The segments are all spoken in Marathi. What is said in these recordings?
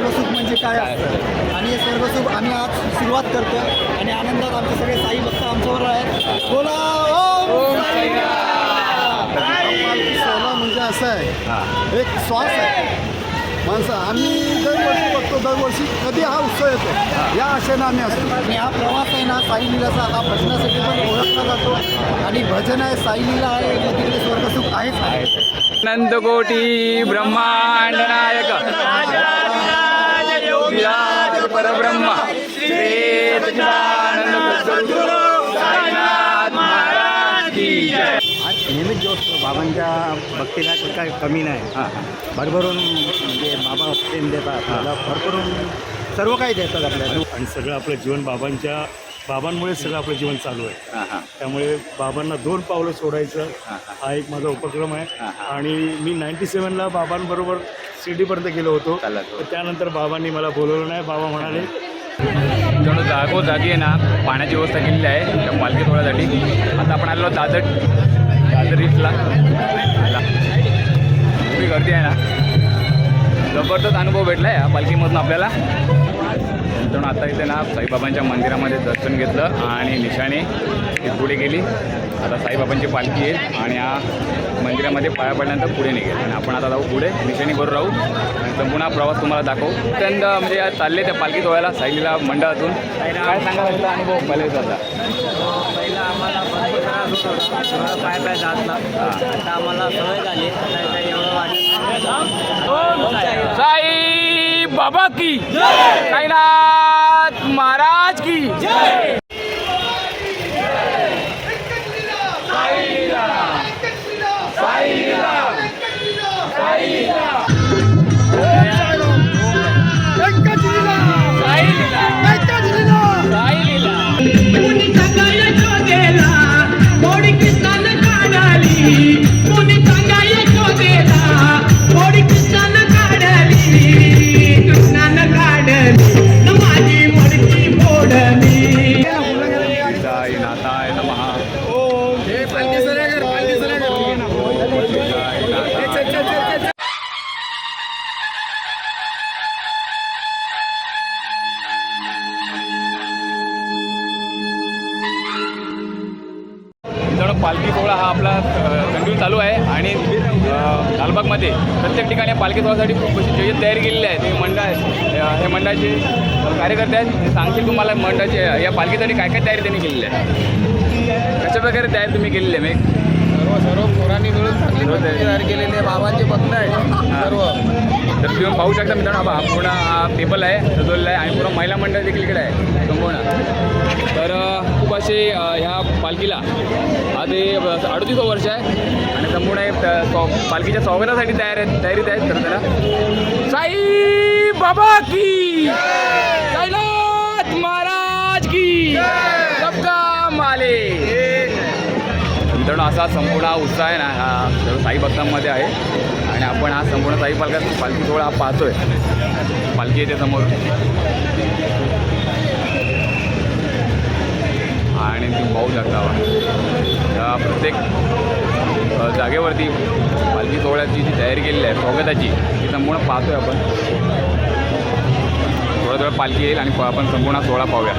स्वर्गसुख म्हणजे काय असतं? आणि हे स्वर्गसुख आम्ही आज सुरुवात करतो आणि आनंदात आमचे सगळे साई भक्त आमच्यावर आहेत. बोला सोहळा म्हणजे असं आहे. एक श्वास आहे. माणसं आम्ही दरवर्षी बघतो दरवर्षी कधी हा उत्सव येतो? या आशेनं आम्ही असतो. आणि हा प्रवास आहे ना साई लीलाचा. हा भजनासाठी पण ओळखला जातो. आणि भजन आहे साई लीला आहे तिकडे स्वर्गसुख आहेच. आहे. नंदकोटी ब्रह्मांड नायक. योगीराज परब्रह्म श्री सच्चिदानंद सद्गुरू साईनाथ महाराज की जय. आज नेहमीच जो बाबांच्या भक्तीला काही कमी नाही. भरभरून म्हणजे बाबा प्रेम देतात आपल्याला भरभरून सर्व काही देतात आपल्याला. आणि सगळं आपलं जीवन बाबांच्या बाबांमुळे सगळं आपलं जीवन चालू आहे. त्यामुळे बाबांना दोन पावलं सोडायचं हा एक माझा उपक्रम आहे. आणि मी नाईन्टी सेवनला बाबांबरोबर शिर्डीपर्यंत गेलो होतो. तर त्यानंतर बाबांनी मला बोलवलं नाही. बाबा म्हणाले जणू जागोजागी आहे ना पाण्याची व्यवस्था केलेली आहे त्या पालखी सोहळ्यासाठी. आता आपण आलेलो दादर दादर एवढी गर्दी आहे ना. जबरदस्त अनुभव भेटला आहे या पालखीमधून आपल्याला. जणू आता इथे ना साईबाबांच्या मंदिरामध्ये दर्शन घेतलं आणि निशाणे पुढे गेली. आता साईबाबांची पालखी येईल आणि या मंदिरामध्ये पाया पडल्यानंतर पुढे निघेल. आणि आपण आता जाऊ पुढे मिशनी करू राहू. आणि संपूर्ण प्रवास तुम्हाला दाखवू. अत्यंत म्हणजे चालले त्या पालखी सोहळ्याला साईलीला मंडळातून. काय सांगा त्याचा अनुभव पहिले होता पहिला आम्हाला भरपूर त्रास होता पाय पाय जातला आता आम्हाला सवय झाली आता एवढं वाटत साई बाबा की साईनाथ महाराज की. जय You. लालबागमध्ये प्रत्येक ठिकाणी पालखी सोहळ्यासाठी खूप अशी जे तयारी केलेली आहे ते मंडळ आहे. हे मंडळाचे कार्यकर्ते आहेत. ते सांगतील तुम्हाला मंडळाचे या पालखीसाठी काय काय तयारी त्यांनी केलेली आहे. कशा प्रकारे तयारी तुम्ही केलेली आहे मी सर्व सर्व पोरांनी मिळून चांगली तयार. केलेली आहे. बाबांचे भक्त आहेत. सर्व. तर तुम्ही पाहू शकता मित्रांनो हा पूर्ण हा टेबल आहे सजवलेला आहे आणि पूर्ण महिला मंडळ देखील इकडे आहे. संपूर्ण तर खूप असे ह्या पालखीला आज अडतीस वर्ष आहे. आणि संपूर्ण पालखीच्या स्वागतासाठी तयार आहेत तयारीत आहेत तर. त्याला साई बाबा की! कैलास महाराज की! सबका माले! मित्रांनो असा संपूर्ण हा उत्साह आहे ना हा साई भक्तांमध्ये आहे. आणि आपण हा संपूर्ण साई पालखा पालखी सोहळा हा पाहतोय. पालखी येते समोर. आणि तुम्ही पाहू शकता प्रत्येक जागेवरती पालखी सोहळ्याची जी तयारी केलेली आहे स्वागताची ती संपूर्ण पाहतोय आपण. थोडं थोडं पालखी येईल आणि आपण संपूर्ण सोहळा पाहूया.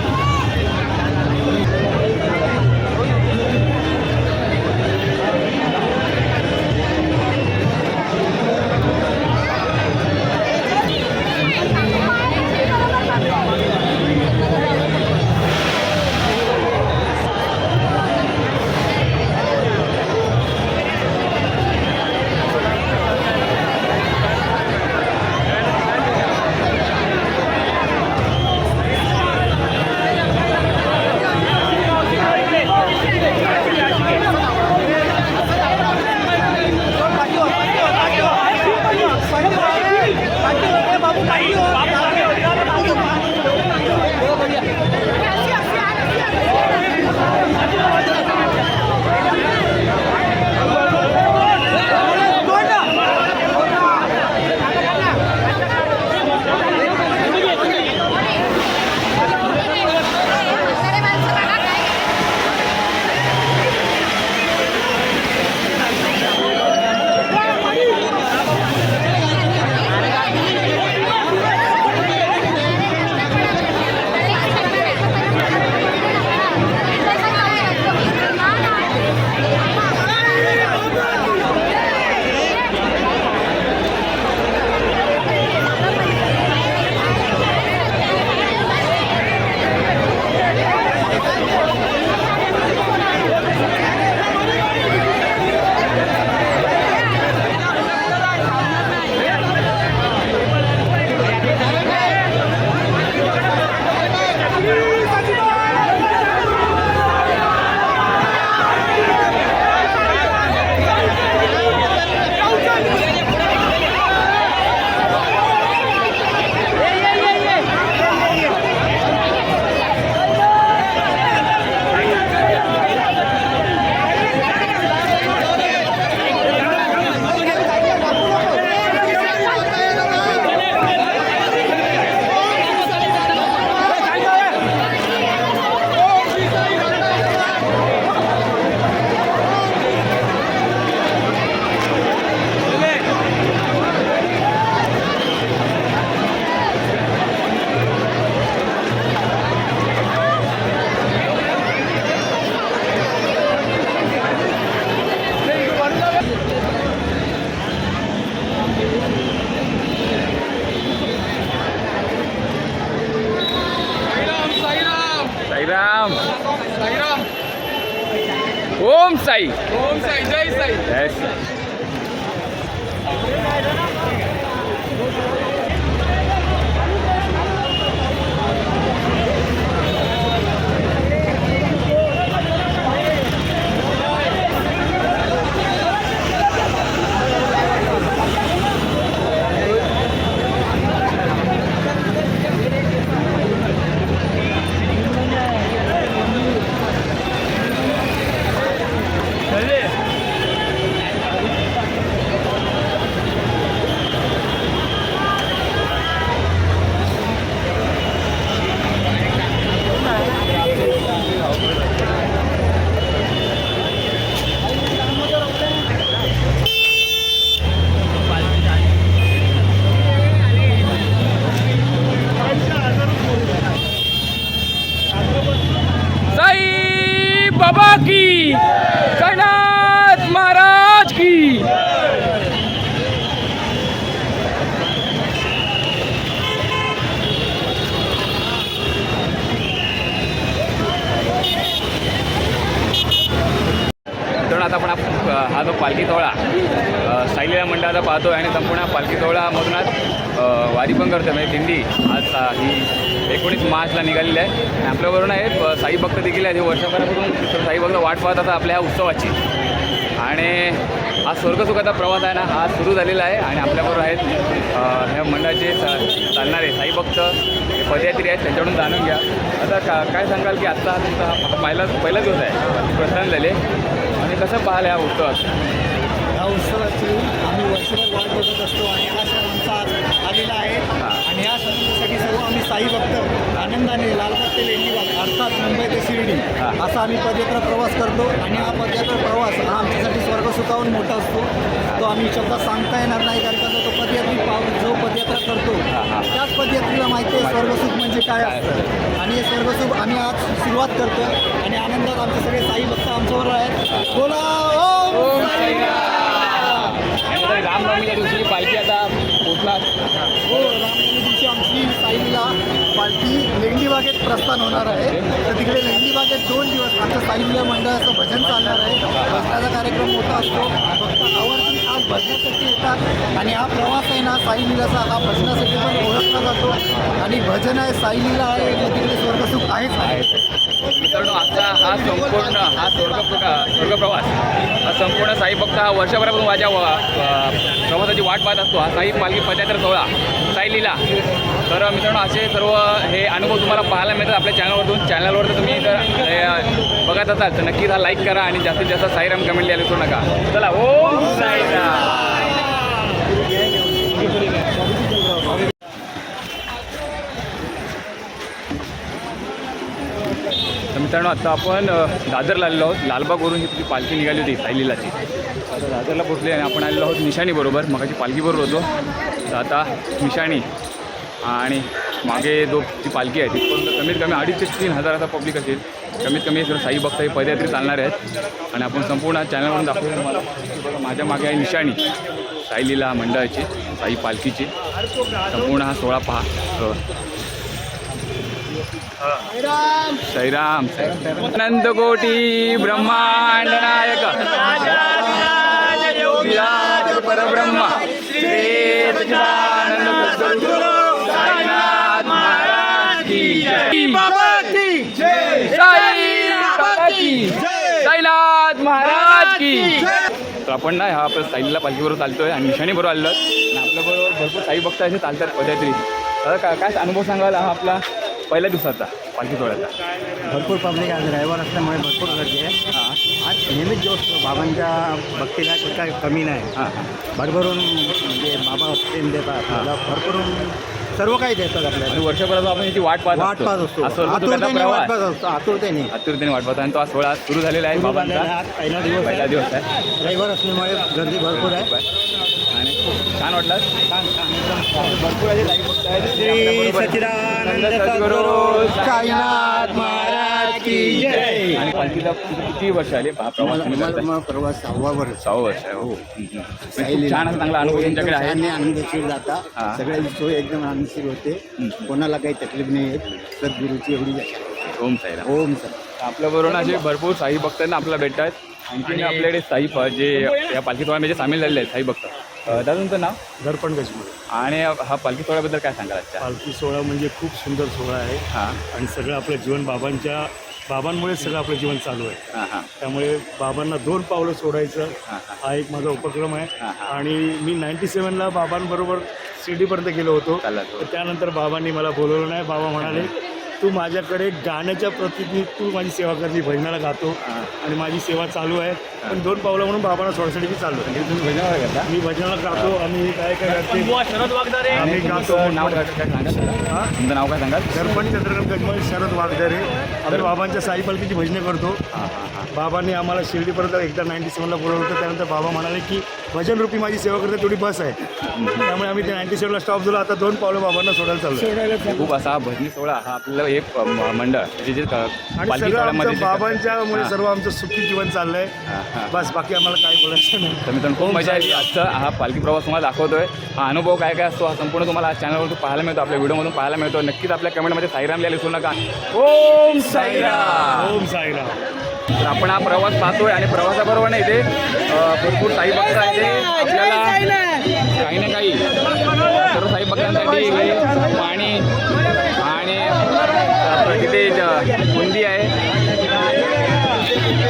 की महाराज की. तर आता आपण हा जो पालखी तोळा साईलीला सायलीला मंडळाचा पाहतोय आणि संपूर्ण पालखी तोळामधूनच वारी पण करतो म्हणजे दिंडी आज ही एकोणीस मार्चला निघालेली आहे. आणि आपल्याबरोबर आहेत अ, साई भक्त देखील आहेत. हे वर्षभरापासून तर साई भक्त वाट पाहत आता आपल्या ह्या उत्सवाची. आणि हा स्वर्गसुखाचा प्रवास आहे ना हा सुरू झालेला आहे. आणि आपल्याबरोबर आहेत ह्या मंडळाचे चालणारे साई भक्त हे पदयात्री आहेत त्यांच्याकडून जाणून घ्या. आता का काय सांगाल की आत्ता हा तुमचा हा पहिला पहिला दिवस आहे. प्रस्थान झाले. आणि कसं पाहाल ह्या उत्सवात? या उत्सवाची आम्ही वर्षभर वाट बघत असतो आणि हा सण आमचा आज आलेला आहे. आणि या सणासाठी सर्व आम्ही साई भक्त आनंदाने लालबाग ते लेंडीबाग अर्थात मुंबई ते शिर्डी असा आम्ही पदयात्रा प्रवास करतो. आणि हा पदयात्रा प्रवास हा आमच्यासाठी स्वर्ग सुखावून मोठा असतो. तो आम्ही शब्दात सांगता येणार नाही कारण का तो पदयात्री पाव जो पदयात्रा करतो त्याच पदयात्रीला माहिती आहे स्वर्गसुख म्हणजे काय असतं. आणि हे स्वर्गसुख आम्ही आज सुरुवात करतो. आणि आनंदात आमचे सगळे साई भक्त आमच्याबरोबर आहेत. बोला रामनवमीच्या दिवशी पालखी आता पोचला हो रामनवमी दिवशी आमची साईला पालखी लेंडी बागेत प्रस्थान होणार आहे. तर तिकडे लेंडी बागेत दोन दिवस आमच्या साईला मंडळाचं भजन चालणार आहे. भजनाचा कार्यक्रम मोठा असतो. फक्त आवर्जून आज भजनासाठी येतात. आणि हा प्रवास आहे ना साईलीलाचा हा भजनासाठी पण ओळखला जातो. आणि भजन आहे साई लीला आहे तिकडे स्वर्गसुख आहेच. आहे मित्रांनो आजचा हा संपूर्ण हा स्वर्ग स्वर्गप्रवास हा संपूर्ण साई भक्त हा वर्षभरापासून माझ्या प्रवासाची वाट पाहत असतो. हा साई पालखी पंच्याहत्तर सोळा सायलीला. तर मित्रांनो असे सर्व हे अनुभव तुम्हाला पाहायला मिळतात आपल्या चॅनलवरतून. चॅनलवर तर तुम्ही जर बघत असाल तर नक्कीच हा लाईक करा आणि जास्तीत जास्त साईराम कमेंट लिहायला विसरू नका. चला ओम साईराम. मित्रांनो आता आपण दादरला आलेलो आहोत. लालबागवरून ही तुझी पालखी निघाली होती सायलीलाची. आता दादरला पोचली आणि आपण आलेलो आहोत निशाणीबरोबर मगाची पालखी बरोबर होतो. तर आता निशाणी आणि मागे जो ती पालखी आहे ती कमीत कमी अडीच ते तीन हजार आता पब्लिक असेल. कमीत कमी साई भक्त हे पदयात्री चालणार आहेत. आणि आपण संपूर्ण चॅनलवरून दाखवूया तुम्हाला बघा, माझ्या मागे आहे निशाणी. साईलीला मंडळाची साई पालखीची. संपूर्ण हा सोहळा पहा. हो. श्रीराम अनंत कोटी ब्रह्मांड नायक. परब्रह्म. साईनाथ महाराज की तर आपण ना हा आपल्या साईला पालखीबरोबर चालतोय आणि निशाणी बरोबर आलेलो आणि आपल्याबरोबर भरपूर साई भक्त असे चालतात पदयात्री तर काय काय अनुभव सांगायला हा आपला? पहिल्या दिवसाचा पालखी सोहळ्याचा. भरपूर पब्लिक आज ड्रायव्हर असल्यामुळे भरपूर गर्दी आहे. हां. आज नेहमीच जो असतो बाबांच्या भक्तीला काही कमी नाही. हां. हां भरभरून म्हणजे बाबा प्रेम देतात आपल्याला भरभरून सर्व काही देतात आपल्याला. आणि वर्षभरात आपण याची वाट पाहत वाट पाहत असतो. हा स्वर्गदूताचा आतुरतेने वाट पाहत असतो. आतुरतेने. आतुरतेने वाट पाहतो आणि तो हा सोहळा सुरू झालेला आहे. बाबांचा. आज पहिला दिवस पहिला आहे दिवस आहे. रविवार असल्यामुळे गर्दी भरपूर आहे. छान वाटलं. भरपूर असे लाईव्ह भक्त आहेत श्री. सच्चिदानंद सद्गुरू साईनाथ महाराज की जय. आणि पालखीला किती वर्ष आले? हा प्रवास तुम्ही करताय? मला प्रवास सहावा वर्ष. सहा वर्ष आहे हो. खूप छान असा चांगला अनुभव तुमच्याकडे आहे. छान आनंदशीर जाता. हा. सगळ्यांची सोय एकदम आनंदशीर होते. कोणाला काही तकलीफ नाही येत. सद्गुरूची एवढी ओम साईराम ओम सर आपल्याबरोबर असे भरपूर साई भक्तांना आपल्याला भेटतात आणखी आपल्याकडे साई प- जे या पालखी सोहळ्यामध्ये सामील झालेले आहेत साई भक्त. अ, दादा तुमचं नाव? दर्पण गजमध्ये आणि हा पालखी सोहळ्याबद्दल काय सांगाल आजच्या? पालखी सोहळा म्हणजे खूप सुंदर सोहळा आहे. हां. आणि सगळं आपलं जीवन बाबांच्या बाबांमुळे सगळं आपलं जीवन चालू आहे. हां हां. त्यामुळे बाबांना दोन पावलं सोडायचं हां हां. हा एक माझा उपक्रम आहे. हां. आणि मी नाईन्टी सेवनला बाबांबरोबर शिर्डीपर्यंत गेलो होतो. तर त्यानंतर बाबांनी मला बोलवलं नाही. बाबा म्हणाले तू माझ्याकडे गाण्याच्या प्रतिनिधी तू माझी सेवा कर मी भजनाला गातो. आणि माझी सेवा चालू आहे. पण दोन पावलं म्हणून बाबांना सोडण्यासाठी मी चाललो म्हणजे तुम्ही करता मी भजनाला गातो आणि काय काय करते? आम्ही गातो. नाव हा? तुमचं नाव काय सांगाल? दर्पण चंद्रकांत गजमल शरद वागदरे. आम्ही बाबांच्या साई पालखीची भजने करतो. बाबांनी आम्हाला शिर्डीपर्यंत एकदा नाईन्टी सेवनला बोलवलं होतं. त्यानंतर बाबा म्हणाले की भजन रूपी माझी सेवा करते तेवढी बस आहे. त्यामुळे आम्ही ते नाईन्टी सेवनला स्टॉप झालो. आता दोन पावलं बाबांना सोडायला चाललो खूप असा भजनी सोहळा हा आपल्याला एक मंडळ जे जे क- आणि सगळं आमचं बाबांच्यामुळे हां. सर्व आमचं सुखी जीवन चाललंय. बस बाकी आम्हाला काय बोलायचं नाही. तर मित्रांनो खूप मजा आली. आजचा हा पालखी प्रवास तुम्हाला दाखवतोय. हा अनुभव काय काय असतो हा संपूर्ण तुम्हाला आज चॅनलवरती पाहायला मिळतो आपल्या व्हिडिओमधून पाहायला मिळतो. नक्कीच आपल्या कमेंटमध्ये साईराम लिहायला विसरू नका ओम साईराम. ओम साईराम. तर आपण हा प्रवास पाहतोय आणि प्रवासाबरोबर नाही इथे अ, भरपूर साई भक्त आहेत. जे आपल्याला काही ना काही सर्व साई भक्तांसाठी पाणी आणि तिथे बुंदी आहे.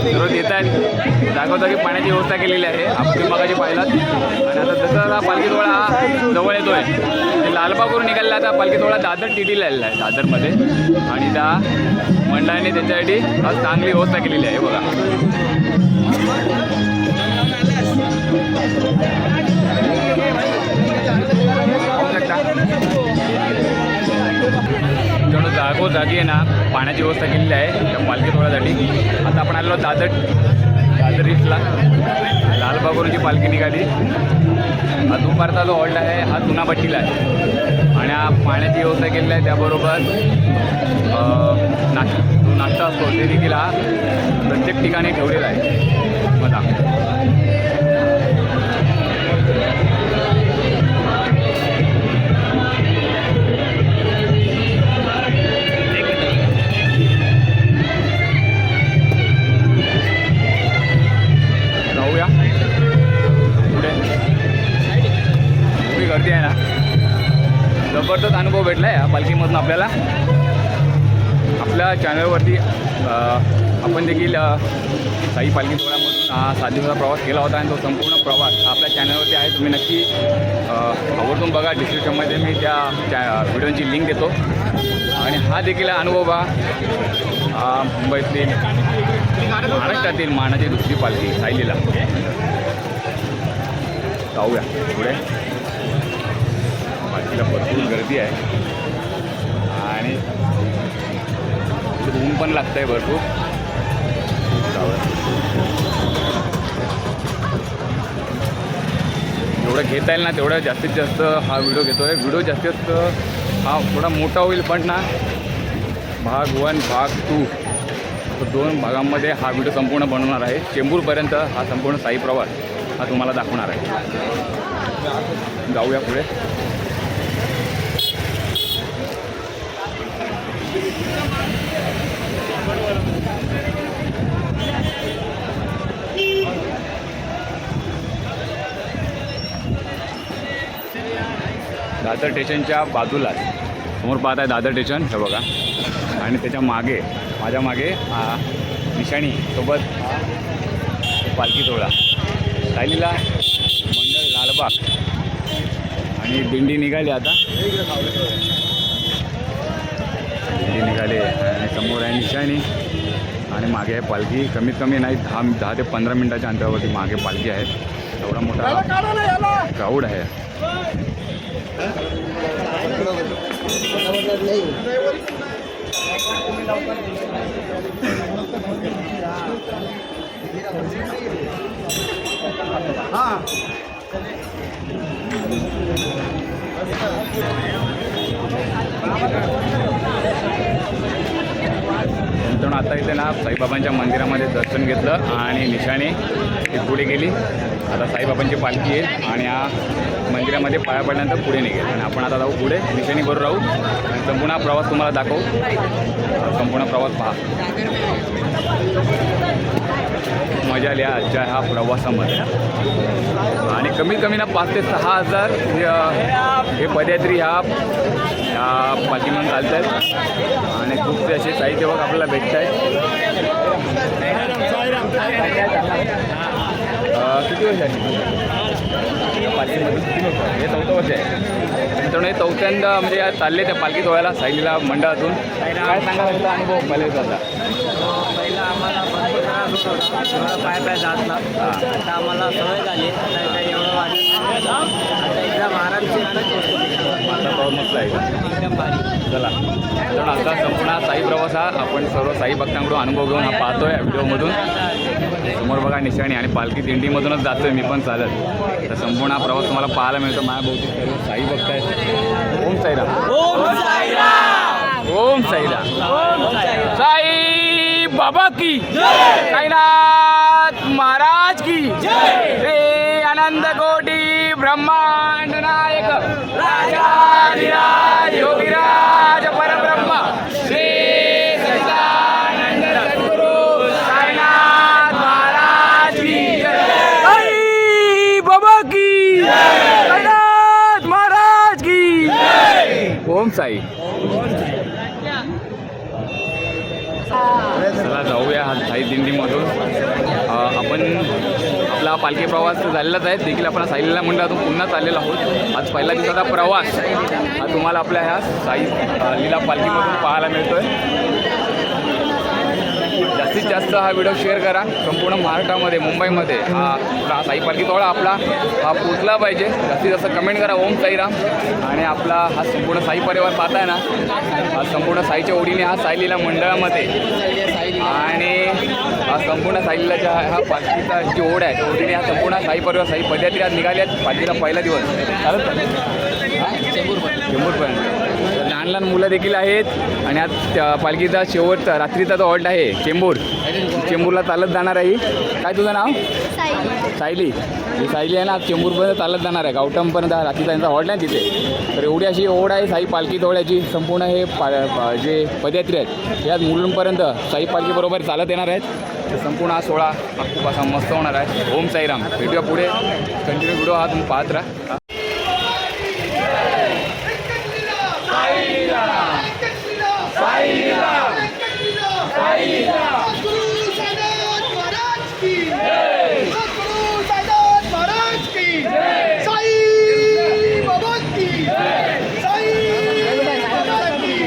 घर येत आहेत. जागोजागी पाण्याची व्यवस्था केलेली आहे. आपण मगाशी पाहिलात. आणि आता जसं हा पालखी सोहळा हा जवळ येतो आहे लालबागवरून निघालेला आता पालखी सोहळा दादर टीटीला आलेला आहे दादरमध्ये. आणि त्या मंडळाने त्याच्यासाठी आज चांगली व्यवस्था केलेली आहे बघा. पाहू जागो जागी जागोजागी आहे ना पाण्याची व्यवस्था केलेली आहे. त्या पालखी सोहळ्यासाठी. आता आपण आलेलो दादर दादर इथला लालबागवरून पालखी निघाली. हा दुपारचा जो हॉल्ट आहे हा चुनाभट्टीला आहे. आणि हा पाण्याची व्यवस्था केलेली आहे त्याबरोबर नाश्ता जो नाश्ता असतो ते देखील हा प्रत्येक ठिकाणी ठेवलेला आहे. बघा गर्दी आहे ना. जबरदस्त अनुभव भेटला आहे या पालखीमधून आपल्याला. आपल्या चॅनलवरती आपण देखील साई पालखी सोहळ्यामधून हा सात दिवसाचा प्रवास केला होता आणि तो संपूर्ण प्रवास आपल्या चॅनलवरती आहे. तुम्ही नक्की आवर्जून बघा. डिस्क्रिप्शनमध्ये मी त्या त्या व्हिडिओची लिंक देतो. आणि हा देखील अनुभव हा मुंबईतील महाराष्ट्रातील मानाची दुसरी पालखी साईलीला जाऊया पुढे. मार्केटला भरपूर गर्दी आहे. आणि ऊन पण लागतं आहे भरपूर. जाऊया जेवढं घेता येईल ना तेवढं जास्तीत जास्त हा व्हिडिओ घेतो आहे व्हिडिओ जास्तीत जास्त हा थोडा मोठा होईल पण ना भाग वन भाग टू दोन भागांमध्ये हा व्हिडिओ संपूर्ण बनवणार आहे. चेंबूरपर्यंत हा संपूर्ण साई प्रवास हा तुम्हाला दाखवणार आहे. जाऊया पुढे. दादर स्टेशनच्या बाजूलाच समोर पाहत आहे दादर स्टेशन हे बघा. आणि त्याच्यामागे माझ्या मागे हा निशाणी सोबत पालखी सोहळा. सायलीला मंडळ लालबाग. आणि दिंडी निघाली आता. दिंडी निघाली आणि समोर आहे निशाणी. आणि मागे आहे पालखी. कमीत कमी नाही दहा दहा ते पंधरा मिनटाच्या अंतरावरती मागे पालखी आहे. एवढा मोठा क्राऊड आहे. आता इथे ना साईबाबांच्या मंदिरामध्ये दर्शन घेतलं आणि निशाणी ती पुढे गेली. आता साईबाबांची पालखी आहे आणि या मंदिरामध्ये पाया पडल्यानंतर पुढे निघेल. आणि आपण आता जाऊ पुढे निशाणी बरोबर राहू. आणि संपूर्ण प्रवास तुम्हाला दाखवू. संपूर्ण प्रवास पहा. मजा आली आजच्या ह्या प्रवासामध्ये. आणि कमीत कमी ना पाच ते सहा हजार हे- पदयात्री ह्या ह्या पाठीमान चालत आहेत आणि खूपसे असे साहित्य बघ आपल्याला भेटत आहेत किती वर्ष हे चौथं वर्ष आहे. मित्रांनो हे चौथ्यांदा म्हणजे चालले त्या पालखी सोहळ्याला सायलीला मंडळातून. काय सांगा अनुभव पाहिजे पहिला आम्हाला भरपूर त्रास होत पाय पाय जात ना. आता आम्हाला सवय झाली. आता काही एवढं वाटत. आता एकदम आरामशीर आणि पोहोचतो आता पाऊस मस्त आहे. एकदम भारी. चला. तर संपूर्ण साई प्रवास हा आपण सर्व साई भक्तांकडून अनुभव घेऊन हा पाहतोय व्हिडिओमधून. समोर बघा निशाणी आणि पालखी दिंडीमधूनच जातोय मी पण चालत. तर संपूर्ण हा प्रवास तुम्हाला पाहायला मिळतो. माझ्या सर्व साई भक्त आहेत. ओम साईराम. ओम साईराम! साई! बाबा की। साईनाथ महाराज की। रे आनंद कोटी ब्रह्मांड नायक। योगीराज परब्रह्म। श्री सच्चिदानंद सद्गुरु साईनाथ महाराज की साई बाबा की। साईनाथ महाराज की। ओम साई। चला जाऊया हा साई दिंडीमधून. आपण आपला पालखी प्रवास तर झालेलाच आहे. देखील आपण साईलीला मंडळातून पुन्हा चाललेलो आहोत. आज पहिला दिवसाचा प्रवास हा तुम्हाला आपल्या ह्या साई लीला पालखीमधून पाहायला मिळतोय. जास्तीत जास्त हा व्हिडिओ शेअर करा. संपूर्ण महाराष्ट्रामध्ये मुंबईमध्ये हा आपला साई पालखी सोहळा आपला हा पोचला पाहिजे. जास्तीत जास्त कमेंट करा. ओम साईराम आणि आपला हा संपूर्ण साई परिवार पाहताय ना हा संपूर्ण साईच्या ओढीने हा साईलीला मंडळामध्ये. आणि हा संपूर्ण साईलीलाच्या हा पालखीचा जी ओढ आहे ओढीने हा संपूर्ण साई परिवार साई पदयात्रा आज निघाली आहेत. पालखीचा पहिला दिवस. चालत? चेंबूरपर्यंत चेंबूरपर्यंत. लहान लहान मुलं देखील आहेत. आणि आज त्या पालखीचा शेवटचा रात्रीचा जो हॉल्ट आहे चेंबूर. चेंबूरला चालत जाणार आहे. काय तुझं नाव? सायली. ही सायली आहे ना आज चेंबूरपर्यंत चालत जाणार आहे. गावठमपर्यंत हा रात्रीचा यांचा हॉल्ट आहे तिथे. तर एवढी अशी ओढ आहे साई पालखी सोहळ्याची. संपूर्ण हे पा जे पदयात्री आहेत आज मुलुंडपर्यंत साई पालखीबरोबर चालत येणार आहेत. तर संपूर्ण हा सोहळा खूप असा मस्त होणार आहे. ओम साईराम. भेटूया पुढे. कंटिन्यू व्हिडिओ हा तुम्ही पाहत राहा सद्गुरु साईनाथ महाराज की सद्गुरु साईनाथ महाराज की साई बाबा की साई बाबा की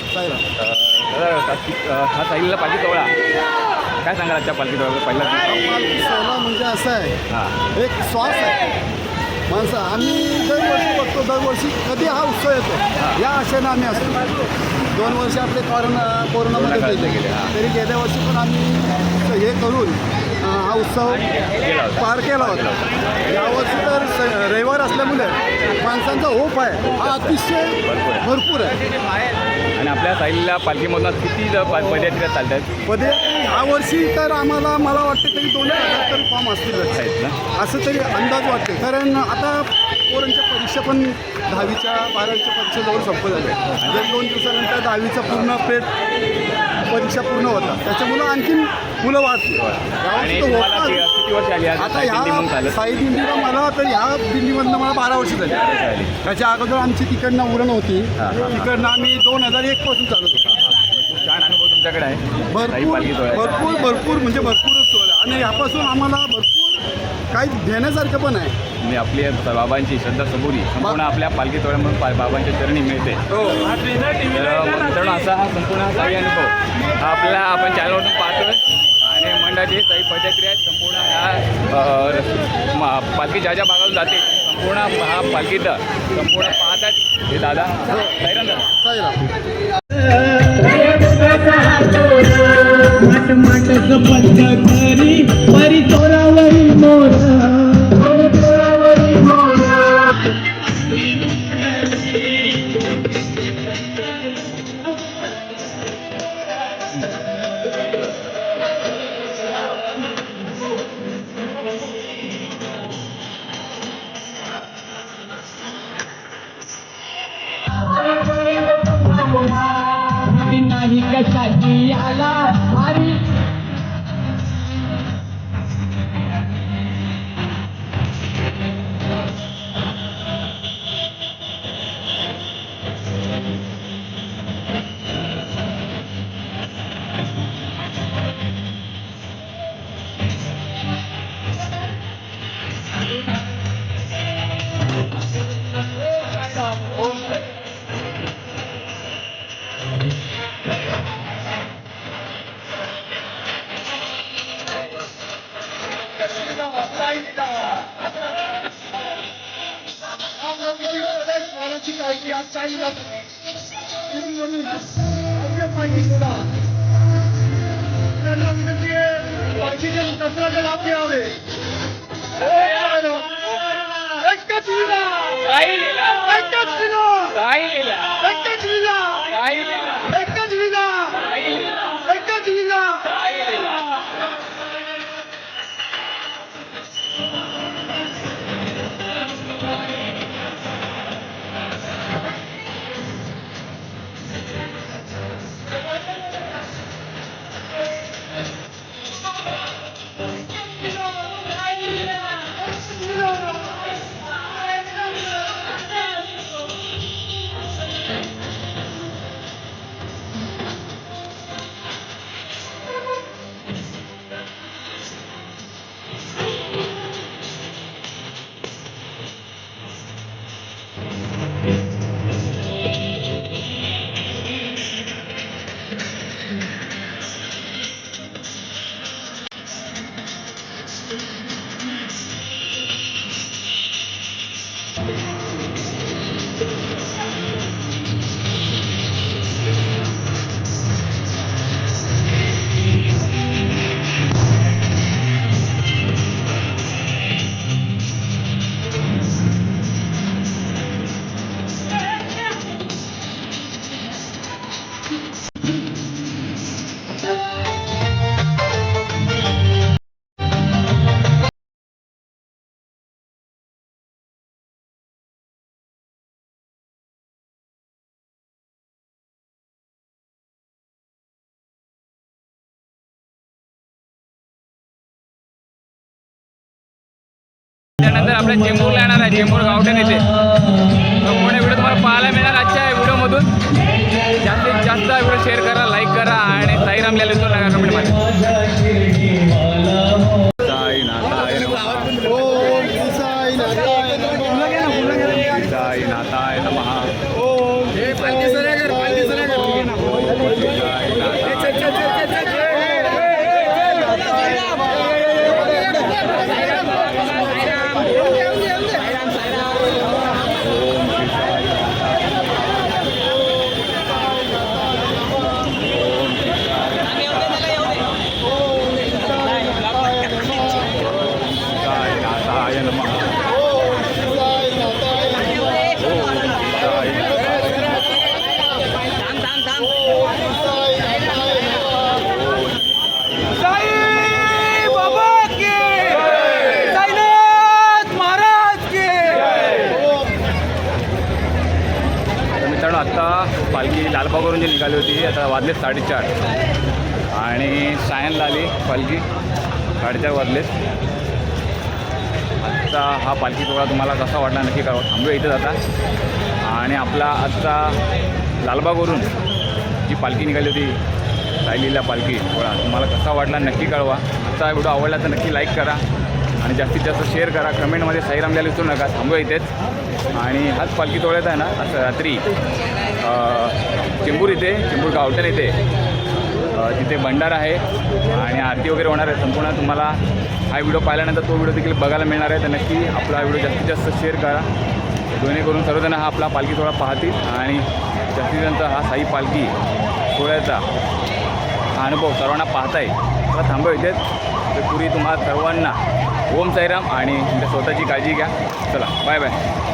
दादा, का- हा साईलीला पालखी सोहळा. काय सांगाल आजच्या पालखी सोहळा पहिला सोहळा म्हणजे असं आहे. एक श्वास आहे. माणसं आम्ही दरवर्षी बघतो दरवर्षी कधी हा उत्सव येतो? या आशेनं आम्ही असतो. दोन वर्ष आपले कोरोना कोरोनामध्ये कोरोना गेले. गेले. तरी गेल्या वर्षी पण आम्ही हे करून हा उत्सव. पार केला होता. यावर्षी तर रविवार असल्यामुळे माणसांचा होप आहे. हा अतिशय भरपूर आहे. आणि आपल्या साईडला पालखीमधून किती पदयात्रा चालतात? पदयात्रा यावर्षी तर आम्हाला मला वाटतं तरी दोन हजार तरी फॉर्म असतीलच आहेत ना. असं तरी अंदाज वाटते कारण आता पोरांच्या परीक्षा पण दहावीच्या बारावीच्या परीक्षा जवळ संपत झाल्या जर दोन दिवसानंतर दहावीचा पूर्ण पेट परीक्षा पूर्ण होता. त्याच्यामुळं आणखीन मुलं आज आता ह्या साई दिंडीला मला तर ह्या दिंडीमधनं मला बारा वर्ष झाली. त्याच्या अगोदर आमची तिकडनं उरण होती. तिकडनं आम्ही दोन हजार एक पासून चालत होतो. तुमच्याकडे आहे. भरपूर भरपूर भरपूर म्हणजे भरपूरच सोय. आणि यापासून आम्हाला भरपूर काही घेण्यासारखं पण आहे. मी आपली बाबांची श्रद्धा सबुरी संपूर्ण आपल्या पालखी सोहळ्यामधून पा- बाबांच्या चरणी मिळते. हो. तर मित्रांनो असा हा संपूर्ण हा साई अनुभव. हा आपला आपण चॅनलवरून पाहतोय. आणि मंडळाची साई पदयात्री आहे संपूर्ण ह्या अ, रस्ते- म- पालखी ज्या ज्या भागातून जाते संपूर्ण हा पालखीत संपूर्ण पाहतात. हे दादा. साईराम दादा. साईराम. मट मट गपत त्यानंतर आपल्या चेंबूरला येणार आहे चेंबूर गावठण येथे आली होती आता वाजले साडेचार. आणि सायनला आली पालखी साडेचार वाजलेत. आजचा हा पालखी सोहळा तुम्हाला कसा वाटला नक्की कळवा. थांबूया इथं जाता आणि आपला आजचा लालबागवरून जी पालखी निघाली होती राहिलेला पालखी सोहळा तुम्हाला कसा वाटला नक्की कळवा. आजचा व्हिडिओ आवडला तर नक्की लाईक करा आणि जास्तीत जास्त शेअर करा. कमेंटमध्ये साईराम द्यायला विसरू नका. थांबूया इथेच. आणि हाच पालखी सोहळ्यात आहे ना आज रात्री चेंबूर इथे चेंबूर गावठण इथे. तिथे भंडार आहे आणि आरती वगैरे होणार आहे संपूर्ण तुम्हाला हा व्हिडिओ पाहिल्यानंतर तो व्हिडिओ देखील बघायला मिळणार आहे. तर नक्की आपला व्हिडिओ जास्तीत जास्त शेअर करा. जेणेकरून सर्वजण हा आपला पालखी सोहळा पाहतील आणि जास्तीत जास्त हा साई पालखी सोहळ्याचा हा अनुभव सर्वांना पाहता येईल मला थांबव इथेच तर पुरी तुम्हाला सर्वांना ओम साईराम आणि तुमच्या स्वतःची काळजी घ्या. चला बाय बाय